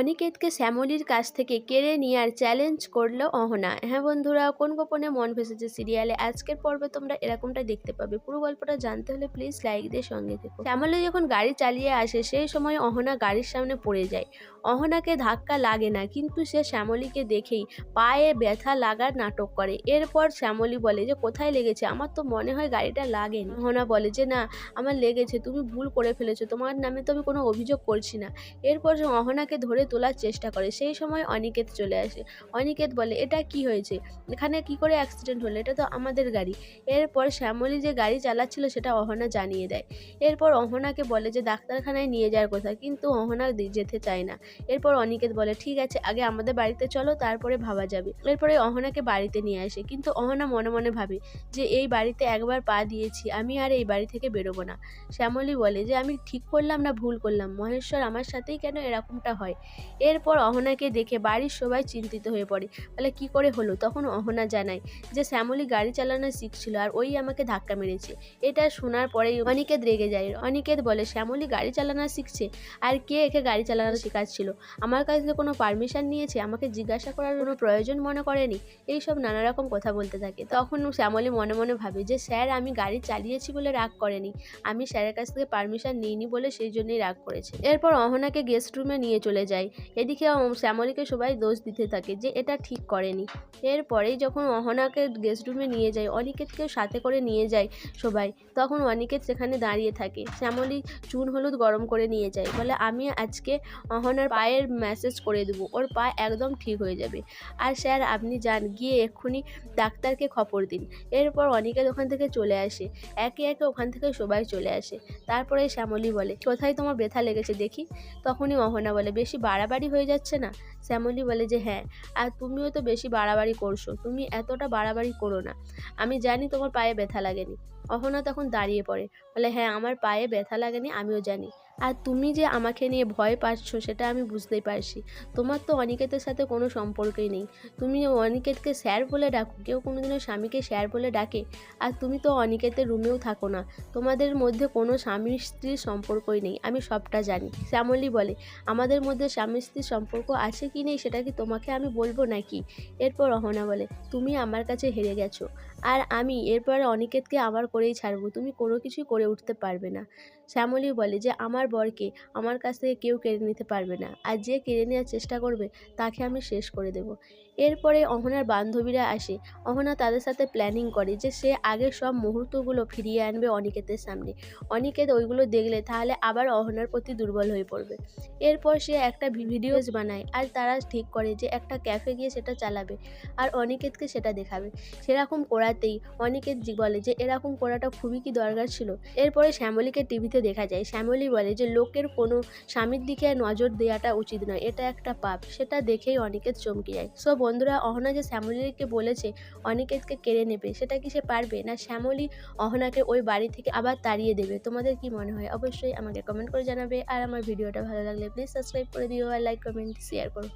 অনিকেতকে শ্যামলীর কাছ থেকে কেড়ে নেওয়ার চ্যালেঞ্জ করল অহনা। হ্যাঁ বন্ধুরা, কোন গোপনে মন ভেসেছে সিরিয়ালে আজকের পর্বে তোমরা এরকমটা দেখতে পাবে। পুরো গল্পটা জানতে হলে প্লিজ লাইক দিয়ে সঙ্গে থেকো। শ্যামলী যখন গাড়ি চালিয়ে আসে, সেই সময় অহনা গাড়ির সামনে পড়ে যায়। অহনাকে ধাক্কা লাগে না, কিন্তু সে শ্যামলীকে দেখেই পায়ে ব্যথা লাগার নাটক করে। এরপর শ্যামলী বলে যে, কোথায় লেগেছে? আমার তো মনে হয় গাড়িটা লাগেনি। অহনা বলে যে, না, আমার লেগেছে, তুমি ভুল করে ফেলেছো। তোমার নামে তো আমি কোনো অভিযোগ করছি না। এরপর অহনাকে ধরে তোলার চেষ্টা করে। সেই সময় অনিকেত চলে আসে। অনিকেত বলে, এটা কি হয়েছে? এখানে কি করে অ্যাক্সিডেন্ট হলো? এটা তো আমাদের গাড়ি। এরপর শ্যামলী যে গাড়ি চালাচ্ছিল, সেটা অহনা জানিয়ে দেয়। এরপর অহনাকে বলে যে, ডাক্তারখানায় নিয়ে যাওয়ার কথা, কিন্তু অহনা যেতে চায় না। এরপর অনিকেত বলে, ঠিক আছে, আগে আমাদের বাড়িতে চলো, তারপরে ভাবা যাবে। এরপরে অহনাকে বাড়িতে নিয়ে আসে। কিন্তু অহনা মনে মনে ভাবে যে, এই বাড়িতে একবার পা দিয়েছি, আমি আর এই বাড়ি থেকে বেরোবো না। শ্যামলী বলে যে, আমি ঠিক করলাম না, ভুল করলাম। মহেশ্বর আমার সাথেই কেন এরকমটা হয়? এরপর অহনাকে দেখে বাড়ির সবাই চিন্তিত হয়ে পড়ে। বলে, কি করে হলো? তখন অহনা জানায় যে, শ্যামলী গাড়ি চালানো শিখছিল আর ওই আমাকে ধাক্কা মেরেছে। এটা শোনার পরেই অনিকেত রেগে যায়। অনিকেত বলে, শ্যামলী গাড়ি চালানো শিখছে আর কে একে গাড়ি চালানো শেখাচ্ছিল আমার কাছ থেকে কোনো পারমিশন নিয়েছে? আমাকে জিজ্ঞাসা করার কোনো প্রয়োজন মনে করেনি? এইসব নানা রকম কথা বলতে থাকে। তখন শ্যামলী মনে মনে ভাবে যে, স্যার, আমি গাড়ি চালিয়েছি বলে রাগ করেনি। আমি স্যারের কাছ থেকে পারমিশন নিইনি বলে সেই জন্যই রাগ করেছে। এরপর অহনাকে গেস্ট রুমে নিয়ে চলে যায়। এদিকে শ্যামলীকে সবাই দোষ দিতে থাকে যে এটা ঠিক করেনি। এরপরেই যখন অহনাকে গেস্ট রুমে নিয়ে যায় অনিকেতকেও সাথে করে নিয়ে যায় সবাই, তখন অনিকেত সেখানে দাঁড়িয়ে থাকে। শ্যামলী চুন হলুদ গরম করে নিয়ে যায়, বলে, আমি আজকে অহনার পায়ের ম্যাসেজ করে দেবো, ওর পা একদম ঠিক হয়ে যাবে। আর স্যার, আপনি যান, গিয়ে এক্ষুনি ডাক্তারকে খবর দিন। এরপর অনিকেত ওখান থেকে চলে আসে, একে একে ওখান থেকে সবাই চলে আসে। তারপরে শ্যামলী বলে, কোথায় তোমার ব্যথা লেগেছে দেখি? তখনই অহনা বলে, বেশি বাড়াবাড়ি হয়ে যাচ্ছে না? শ্যামলী বলে যে হ্যাঁ আর তুমিও তো বেশি বাড়াবাড়ি করছ। তুমি এতটা বাড়াবাড়ি করো না। আমি জানি তোমার পায়ে ব্যথা লাগেনি। অহনা তখন দাঁড়িয়ে পড়ে। বলে হ্যাঁ আমার পায়ে ব্যথা লাগেনি, আমিও জানি। আর তুমি যে আমাকে নিয়ে ভয় পাচ্ছ, সেটা আমি বুঝতেই পারছি। তোমার তো অনিকেতের সাথে কোনো সম্পর্কই নেই। তুমি অনিকেতকে স্যার বলে ডাকো, কেউ কোনোদিনও স্বামীকে স্যার বলে ডাকে। আর তুমি তো অনিকেতের রুমেও থাকো না। তোমাদের মধ্যে কোনো স্বামী স্ত্রীর সম্পর্কই নেই, আমি সবটা জানি। শ্যামলী বলে, আমাদের মধ্যে স্বামী স্ত্রীর সম্পর্ক আছে কি নেই, সেটা কি তোমাকে আমি বলব নাকি? এরপর অহনা বলে, তুমি আমার কাছে হেরে গেছো। আর আমি এরপরে অনিকেতকে আমার করেই ছাড়বো, তুমি কোনো কিছুই করে উঠতে পারবে না। শ্যামলী বলে, যে আমার বরকে আমার কাছ থেকে কেউ কেড়ে নিতে পারবে না। আর যে কেড়ে নেওয়ার চেষ্টা করবে, তাকে আমি শেষ করে দেব। এরপরে অহনার বান্ধবীরা আসে। অহনা তাদের সাথে প্ল্যানিং করে যে সে আগের সব মুহূর্তগুলো ফিরিয়ে আনবে অনিকেতের সামনে। অনিকেত ওইগুলো দেখলে তাহলে আবার অহনার প্রতি দুর্বল হয়ে পড়বে। এরপর সে একটা ভিডিওস বানায় আর তারা ঠিক করে যে একটা ক্যাফে গিয়ে সেটা চালাবে আর অনিকেতকে সেটা দেখাবে। সেরকম করাতেই অনিকেত বলে যে এরকম করাটা খুবই কি দরকার ছিল? এরপরে শ্যামলীকে টিভিতে দেখা যায়। শ্যামলী বলে যে লোকের কোনো স্বামীর দিকে নজর দেওয়াটা উচিত নয়, এটা একটা পাপ। সেটা দেখেই অনিকেত চমকে যায়। সো বন্ধুরা, অহনা যে শ্যামলীকে বলেছে অনিকেতকে কেড়ে নেবে, সেটা কি সে পারবে? না, শ্যামলী অহনাকে ওই বাড়ি থেকে আবার তাড়িয়ে দেবে? তোমাদের কি মনে হয়? অবশ্যই আমাকে কমেন্ট করে জানাবে। আর আমার ভিডিওটা ভালো লাগলে প্লিজ সাবস্ক্রাইব করে দিও আর লাইক কমেন্ট শেয়ার করো।